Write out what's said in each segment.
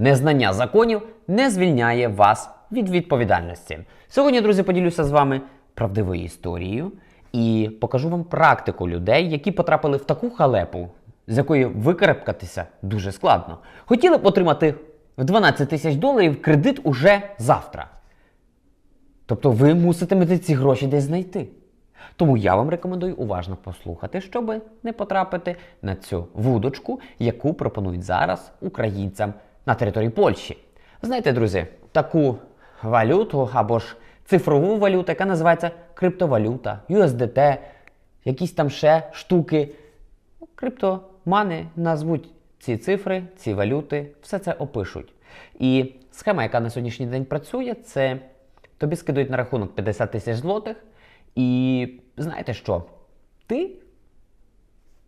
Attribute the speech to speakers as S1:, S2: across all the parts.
S1: Незнання законів не звільняє вас від відповідальності. Сьогодні, друзі, поділюся з вами правдивою історією і покажу вам практику людей, які потрапили в таку халепу, з якої викарабкатися дуже складно. Хотіли б отримати в 12 тисяч доларів кредит уже завтра. Тобто ви муситимете ці гроші десь знайти. Тому я вам рекомендую уважно послухати, щоб не потрапити на цю вудочку, яку пропонують зараз українцям на території Польщі. Знаєте, друзі, таку валюту або ж цифрову валюту, яка називається криптовалюта, USDT, якісь там ще штуки. Криптомани назвуть ці цифри, ці валюти, все це опишуть. І схема, яка на сьогоднішній день працює, це тобі скидують на рахунок 50 тисяч злотих, і знаєте що? Ти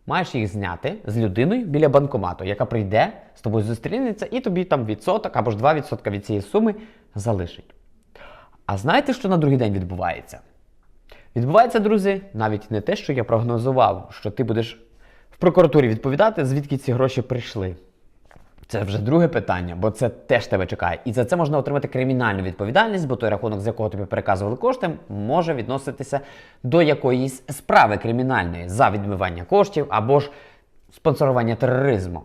S1: маєш їх зняти з людиною біля банкомату, яка прийде, з тобою зустрінеться, і тобі там відсоток або ж 2% від цієї суми залишить. А знаєте, що на другий день відбувається? Відбувається, друзі, навіть не те, що я прогнозував, що ти будеш в прокуратурі відповідати, звідки ці гроші прийшли. Це вже друге питання, бо це теж тебе чекає. І за це можна отримати кримінальну відповідальність, бо той рахунок, з якого тобі переказували кошти, може відноситися до якоїсь справи кримінальної за відмивання коштів або ж спонсорування тероризму.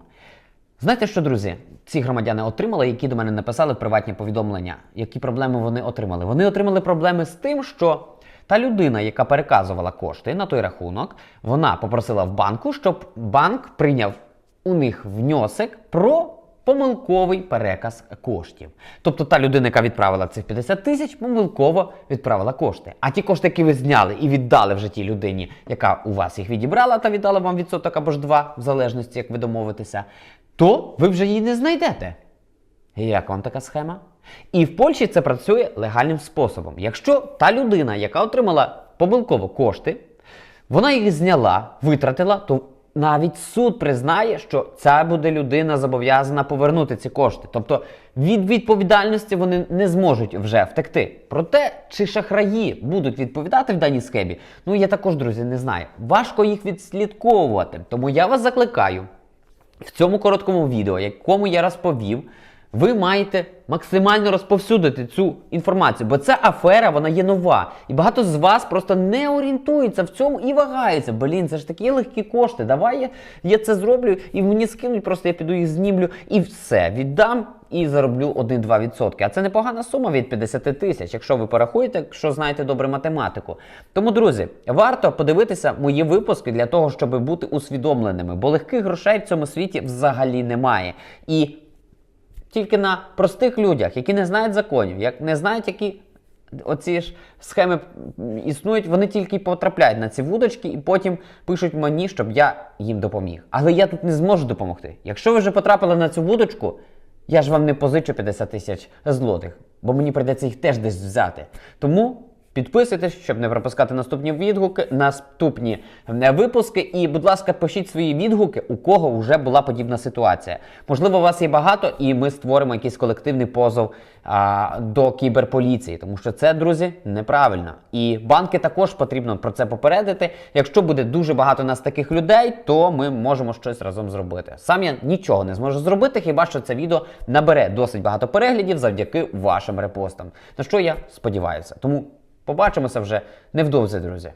S1: Знаєте що, друзі, ці громадяни отримали, які до мене написали приватні повідомлення, які проблеми вони отримали? Вони отримали проблеми з тим, що та людина, яка переказувала кошти на той рахунок, вона попросила в банку, щоб банк прийняв у них внесок про помилковий переказ коштів. Тобто та людина, яка відправила цих 50 тисяч, помилково відправила кошти. А ті кошти, які ви зняли і віддали вже тій людині, яка у вас їх відібрала та віддала вам відсоток або ж два, в залежності, як ви домовитеся, то ви вже її не знайдете. Як вам така схема? І в Польщі це працює легальним способом. Якщо та людина, яка отримала помилково кошти, вона їх зняла, витратила, то навіть суд признає, що ця буде людина зобов'язана повернути ці кошти. Тобто від відповідальності вони не зможуть вже втекти. Проте, чи шахраї будуть відповідати в даній схемі, ну я також, друзі, не знаю. Важко їх відслідковувати. Тому я вас закликаю в цьому короткому відео, якому я розповів, ви маєте максимально розповсюдити цю інформацію, бо ця афера вона є нова. І багато з вас просто не орієнтуються в цьому і вагаються. Блін, це ж такі легкі кошти. Давай я, я це зроблю і мені скинуть, просто я піду їх знімлю і все віддам. І зароблю 1-2%. А це непогана сума від 50 тисяч, якщо ви порахуєте, якщо знаєте добре математику. Тому, друзі, варто подивитися мої випуски для того, щоб бути усвідомленими, бо легких грошей в цьому світі взагалі немає. І тільки на простих людях, які не знають законів, як не знають, які оці ж схеми існують, вони тільки потрапляють на ці вудочки і потім пишуть мені, щоб я їм допоміг. Але я тут не зможу допомогти. Якщо ви вже потрапили на цю вудочку, я ж вам не позичу 50 тисяч злотих, бо мені прийдеться їх теж десь взяти. Тому. Підписуйтесь, щоб не пропускати наступні відгуки, наступні е, випуски. І, будь ласка, пишіть свої відгуки, у кого вже була подібна ситуація. Можливо, у вас є багато, і ми створимо якийсь колективний позов а, до кіберполіції, тому що це, друзі, неправильно. І банки також потрібно про це попередити. Якщо буде дуже багато нас таких людей, то ми можемо щось разом зробити. Сам я нічого не зможу зробити, хіба що це відео набере досить багато переглядів завдяки вашим репостам. На що я сподіваюся. Тому. Побачимося вже невдовзі, друзі.